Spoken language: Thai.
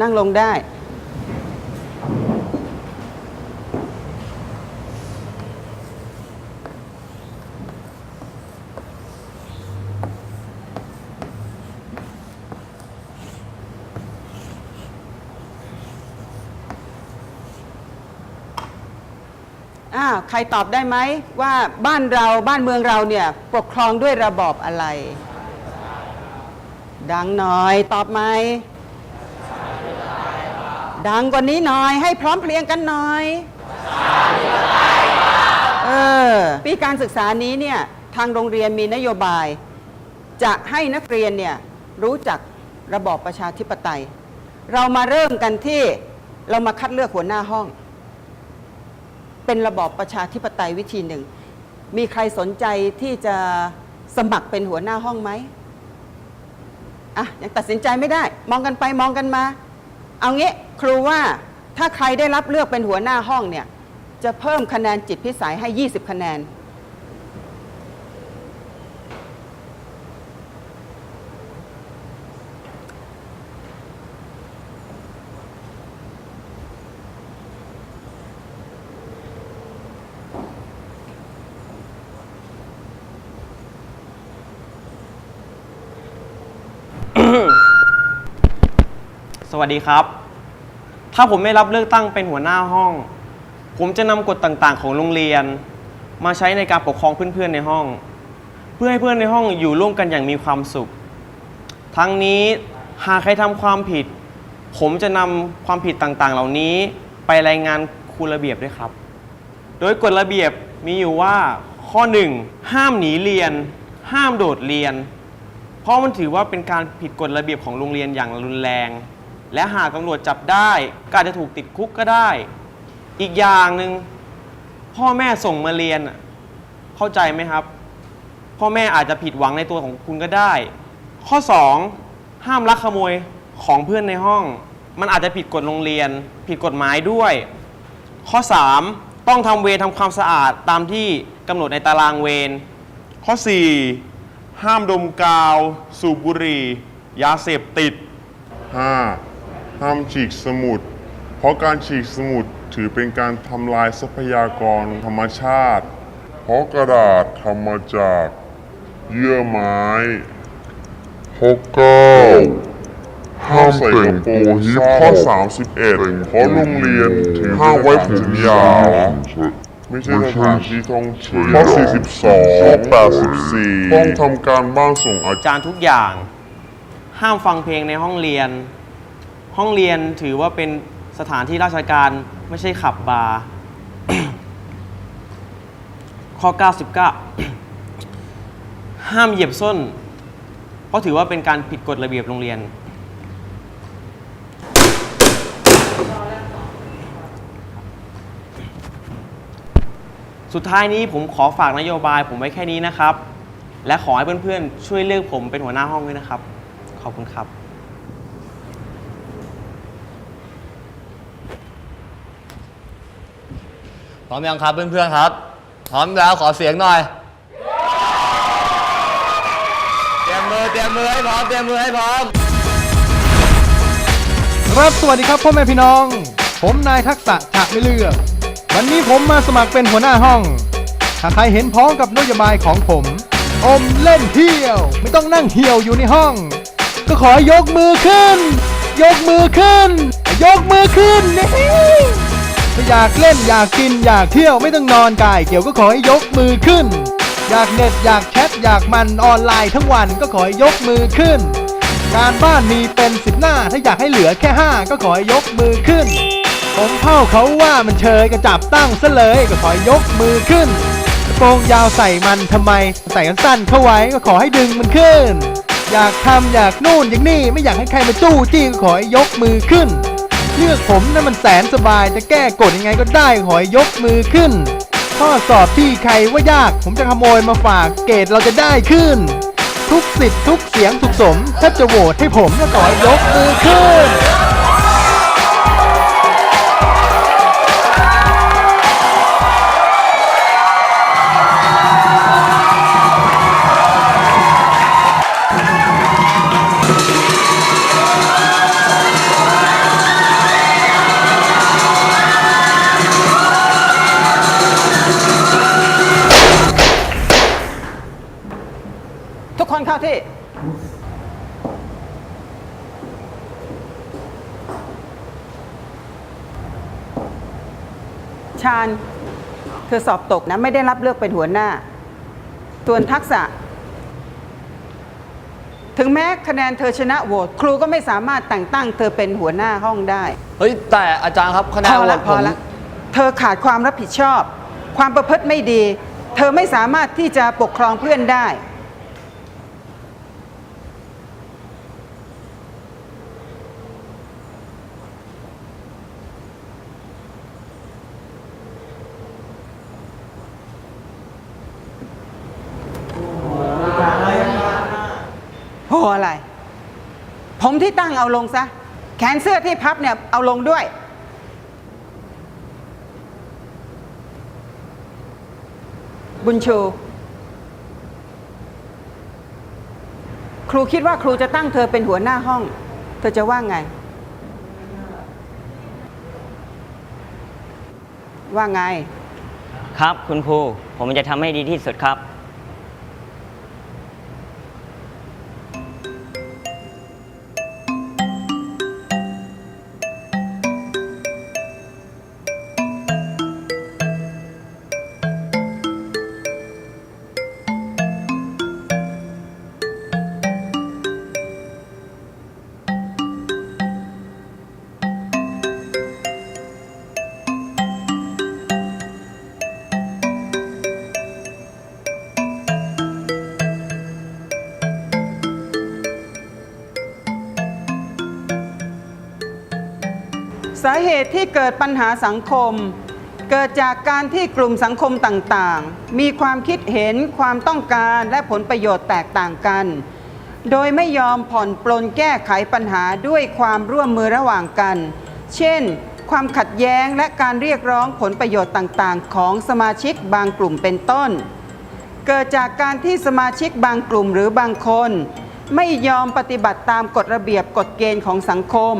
นั่งลงได้ อ้าว ใครตอบได้ไหม ว่าบ้านเราบ้านเมืองเราเนี่ย ปกครองด้วยระบอบอะไร ดังหน่อย ตอบไหม ดังกว่านี้หน่อยให้พร้อมเพรียงกันหน่อยเออปีการศึกษานี้เนี่ยทางโรงเรียนมีนโยบาย จะให้นักเรียนเนี่ยรู้จักระบอบประชาธิปไตย เรามาเริ่มกันที่เรามาคัดเลือกหัวหน้าห้อง เป็นระบอบประชาธิปไตยวิธีหนึ่ง มีใครสนใจที่จะสมัครเป็นหัวหน้าห้องไหมอะยังตัดสินใจไม่ได้ มองกันไปมองกันมา เอางี้ครูว่าถ้าใครได้รับเลือกเป็นหัวหน้าห้องเนี่ย จะเพิ่มคะแนนจิตพิสัยให้ 20 คะแนน สวัสดีครับ ถ้าผมไม่รับเลือกตั้งเป็นหัวหน้าห้อง ผมจะนำกฎต่างๆ ของโรงเรียน มาใช้ในการปกครองเพื่อนๆในห้อง เพื่อให้เพื่อนในห้องอยู่ร่วมกันอย่างมีความสุข ทั้งนี้หากใครทำความผิด ผมจะนำความผิดต่างๆ เหล่านี้ไปรายงานครูระเบียบด้วยครับ โดยกฎระเบียบมีอยู่ว่าข้อ 1 ห้ามหนีเรียน ห้ามโดดเรียน เพราะมันถือว่าเป็นการผิดกฎระเบียบของโรงเรียนอย่างรุนแรง และหากตำรวจจับได้ก็อาจจะถูกติดคุกก็ได้ อีกอย่างหนึ่งพ่อแม่ส่งมาเรียนเข้าใจไหมครับ พ่อแม่อาจจะผิดหวังในตัวของคุณก็ได้ ข้อ 2 ห้ามลักขโมยของเพื่อนในห้อง มันอาจจะผิดกฎโรงเรียน ผิดกฎหมายด้วย ข้อ 3 ต้องทำเวรทำความสะอาดตามที่กำหนดในตารางเวรข้อ 4 ห้ามดมกาว สูบบุหรี่ ยาเสพติด 5. ห้ามฉีกสมุด เพราะการฉีกสมุดถือเป็นการทำลายทรัพยากรธรรมชาติ เพราะกระดาษทำมาจากเยื่อไม้ข้อ9ห้ามใส่กระโปรงข้อ31เพราะโรงเรียนถือห้ามไว้ผมยาว ไม่ใช่สถานที่ท่องเที่ยวข้อ42ข้อ84ต้องทำการบ้านส่งอาจารย์ทุกอย่าง ห้ามฟังเพลงในห้องเรียน ห้องเรียนถือว่าเป็นสถานที่ราชการไม่ใช่ขับบาร์ ข้อ 99 ห้ามเหยียบส้น เพราะถือว่าเป็นการผิดกฎระเบียบโรงเรียน สุดท้ายนี้ผมขอฝากนโยบายผมไว้แค่นี้นะครับ และขอให้เพื่อนๆ ช่วยเลือกผมเป็นหัวหน้าห้องด้วยนะครับ ขอบคุณครับ พร้อมยังครับเพื่อนๆครับ พร้อมแล้วขอเสียงหน่อย เตรียมมือเตรียมมือให้พร้อมเตรียมมือให้พร้อม ครับสวัสดีครับพ่อแม่พี่น้อง ผมนายทักษะฉะไม่เลือก วันนี้ผมมาสมัครเป็นหัวหน้าห้อง ถ้าใครเห็นพ้องกับนโยบายของผม อมเล่นเที่ยว ไม่ต้องนั่งเหี่ยวอยู่ในห้อง ก็ขอยกมือขึ้น ยกมือขึ้น ยกมือขึ้นนี่ ถ้าอยากเล่นอยากกินอยากเที่ยวไม่ต้องนอนกาย เกี่ยวก็ขอให้ยกมือขึ้น อยากเน็ตอยากแชทอยากมันออนไลน์ทั้งวันก็ขอให้ยกมือขึ้น การบ้านมีเป็นสิบหน้า ถ้าอยากให้เหลือแค่ห้าก็ขอให้ยกมือขึ้นผมเผ่าเขาว่ามันเชยก็จับตั้งซะเลยก็ขอให้ยกมือขึ้นกระโปรงยาวใส่มันทำไม ใส่กันสั้นเข้าไว้ก็ขอให้ดึงมันขึ้น อยากทำอยากนู่นอย่างนี่ไม่อยากให้ใครมาจู้จี้ก็ขอให้ยกมือขึ้น เลือกผมนั่นมันแสนสบายจะแก้กฎยังไงก็ได้หอยยกมือขึ้น ข้อสอบที่ใครว่ายาก ผมจะขโมยมาฝากเกรดเราจะได้ขึ้น ทุกสิทธิ์ทุกเสียงถูกสมถ้าจะโหวตให้ผมก็ขอยกมือขึ้น ชาญเธอสอบตกนะไม่ได้รับเลือกเป็นหัวหน้า ส่วนทักษะ ถึงแม้คะแนนเธอชนะโหวตครูก็ไม่สามารถแต่งตั้ง เธอเป็นหัวหน้าห้องได้ เฮ้ย แต่อาจารย์ครับคะแนนพอโหวละตพผอมละเธอขาดความรับผิดชอบ ความประพฤติไม่ดี เธอไม่สามารถที่จะปกครองเพื่อนได้ โหอะไร ผม ที่ตั้งเอาลงซะ แขนเสื้อที่พับเนี่ยเอาลงด้วย บุญชู ครูคิดว่าครูจะตั้งเธอเป็นหัวหน้าห้อง เธอจะว่าไง ว่าไง ครับคุณครูผมจะทำให้ดีที่สุดครับ สาเหตุที่เกิดปัญหาสังคม เกิดจากการที่กลุ่มสังคมต่างๆ มีความคิดเห็นความต้องการและผลประโยชน์แตกต่างกัน โดยไม่ยอมผ่อนปลนแก้ไขปัญหาด้วยความร่วมมือระหว่างกัน เช่น ความขัดแย้งและการเรียกร้องผลประโยชน์ต่างๆ ของสมาชิกบางกลุ่มเป็นต้น เกิดจากการที่สมาชิกบางกลุ่มหรือบางคน ไม่ยอมปฏิบัติตามกฎระเบียบกฎเกณฑ์ของสังคม